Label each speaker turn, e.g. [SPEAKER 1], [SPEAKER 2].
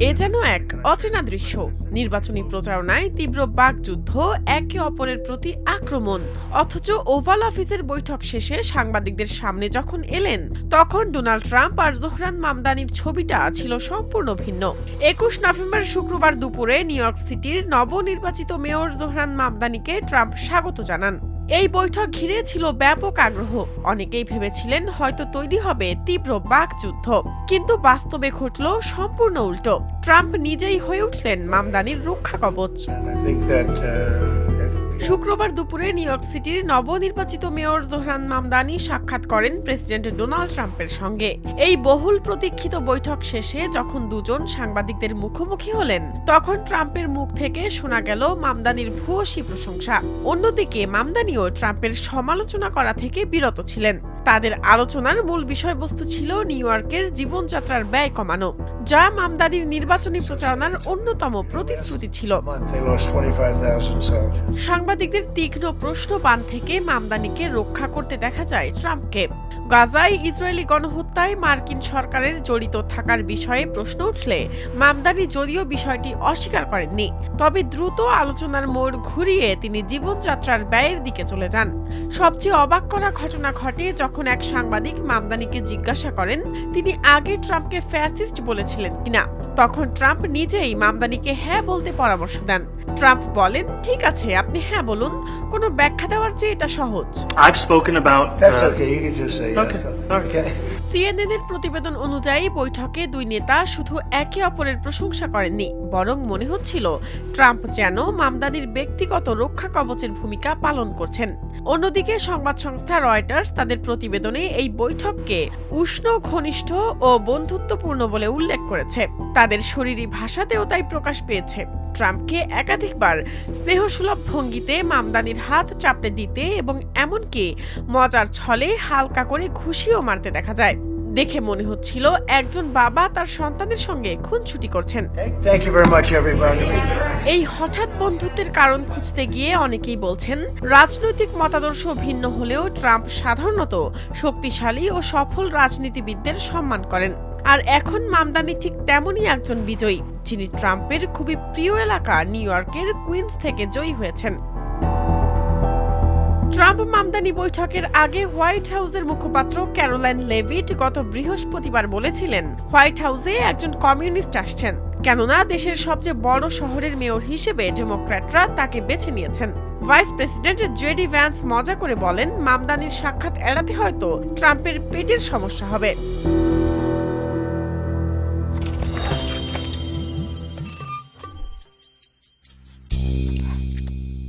[SPEAKER 1] এ যেন এক অচেনা দৃশ্য। নির্বাচনী প্রচারণায় তীব্র বাকযুদ্ধ, একে অপরের প্রতি আক্রমণ। অথচ ওভাল অফিসের বৈঠক শেষে সাংবাদিকদের সামনে যখন এলেন, তখন ডোনাল্ড ট্রাম্প আর জোহরান মামদানির ছবিটা ছিল সম্পূর্ণ ভিন্ন। একুশ নভেম্বর শুক্রবার দুপুরে নিউ ইয়র্ক সিটির নবনির্বাচিত মেয়র জোহরান মামদানিকে ট্রাম্প স্বাগত জানান। এই বৈঠক ঘিরে ছিল ব্যাপক আগ্রহ। অনেকেই ভেবেছিলেন হয়তো তৈরি হবে তীব্র বাকযুদ্ধ। কিন্তু বাস্তবে ঘটল সম্পূর্ণ উল্টো। ট্রাম্প নিজেই হয়ে উঠলেন মামদানির রক্ষা কবচ শুক্রবার দুপুরে নিউ ইয়র্ক সিটির নবনির্বাচিত মেয়র জোহরান মামদানি সাক্ষাৎ করেন প্রেসিডেন্ট ডোনাল্ড ট্রাম্পের সঙ্গে। এই বহুল প্রতীক্ষিত বৈঠক শেষে যখন দুজন সাংবাদিকদের মুখোমুখি হলেন, তখন ট্রাম্পের মুখ থেকে শোনা গেল মামদানির ভূয়সী প্রশংসা। অন্যদিকে মামদানিও ট্রাম্পের সমালোচনা করা থেকে বিরত ছিলেন। তাদের আলোচনার মূল বিষয়বস্তু ছিল নিউ ইয়র্কের জীবনযাত্রার ব্যয় কমানো যা মামদানির নির্বাচনী প্রচারণার অন্যতম প্রতিশ্রুতি ছিল
[SPEAKER 2] a month they lost 25,000 soldiers.
[SPEAKER 1] সাংবাদিকদের তীক্ষ্ণ প্রশ্ন বান থেকে মামদানিকে রক্ষা করতে দেখা যায় ট্রাম্পকে গাজায় ইসরায়েলি গণহত্যায় মার্কিন সরকারের জড়িত থাকার বিষয়ে প্রশ্ন উঠলে মামদানি যদিও বিষয়টি অস্বীকার করেননি তবে দ্রুত আলোচনার মোড় ঘুরিয়ে তিনি জীবনযাত্রার ব্যয়ের দিকে চলে যান সবচেয়ে অবাক করা ঘটনা ঘটে যখন এক সাংবাদিক মামদানিকে জিজ্ঞাসা করেন, তিনি আগে ট্রাম্পকে ফ্যাসিস্ট বলেছিলেন কিনা। তখন ট্রাম্প নিজেই মামদানিকে হ্যাঁ বলতে পরামর্শ দেন ট্রাম্প বলেন ঠিক আছে আপনি হ্যাঁ বলুন কোনো ব্যাখ্যা দেওয়ার চেয়ে এটা সহজ
[SPEAKER 3] I've spoken about.
[SPEAKER 2] That's
[SPEAKER 3] uh,
[SPEAKER 2] okay. You can just say yes.
[SPEAKER 3] all.
[SPEAKER 2] Okay.
[SPEAKER 1] CNN এর প্রতিবেদন অনুযায়ী বৈঠকে দুই নেতা শুধু একে অপরের প্রশংসা করেননি বরং মনে হচ্ছিল ট্রাম্প যেন মামদানির ব্যক্তিগত রক্ষা কবচের ভূমিকা পালন করছেন অন্যদিকে সংবাদ সংস্থা রয়টার্স তাদের প্রতিবেদনে এই বৈঠককে উষ্ণ ঘনিষ্ঠ ও বন্ধুত্বপূর্ণ বলে উল্লেখ করেছে। তাদের শরীরী ভাষাতেও তাই প্রকাশ পেয়েছে। ট্রাম্পকে একাধিকবার স্নেহসুলভ ভঙ্গিতে মামদানির হাত চাপড়ে দিতে এবং এমনকি মজার ছলে হালকা করে ঘুষিও মারতে দেখা যায়। দেখে মনে হচ্ছিল একজন বাবা তার সন্তানের সঙ্গে খুনছুটি করছেন।
[SPEAKER 2] Very much, everybody.
[SPEAKER 1] এই হঠাৎ বন্ধুত্বের কারণ খুঁজতে গিয়ে অনেকেই বলছেন রাজনৈতিক মতাদর্শ ভিন্ন হলেও ট্রাম্প সাধারণত শক্তিশালী ও সফল রাজনীতিবিদদের সম্মান করেন। আর এখন মামদানি ঠিক তেমনই একজন বিজয়ী, যিনি ট্রাম্পের খুবই প্রিয় এলাকা নিউ ইয়র্কের কুইন্স থেকে জয়ী হয়েছেন। ট্রাম্প মামদানি বৈঠকের আগে হোয়াইট হাউসের মুখপাত্র ক্যারোলাইন লেভিট গত বৃহস্পতিবার বলেছিলেন, হোয়াইট হাউসে একজন কমিউনিস্ট আসছেন, কেননা দেশের সবচেয়ে বড় শহরের মেয়র হিসেবে ডেমোক্র্যাটরা তাকে বেছে নিয়েছেন। ভাইস প্রেসিডেন্ট জেডি ভ্যান্স মজা করে বলেন, মামদানির সাক্ষাৎ এড়াতে হয়তো ট্রাম্পের পেটের সমস্যা হবে।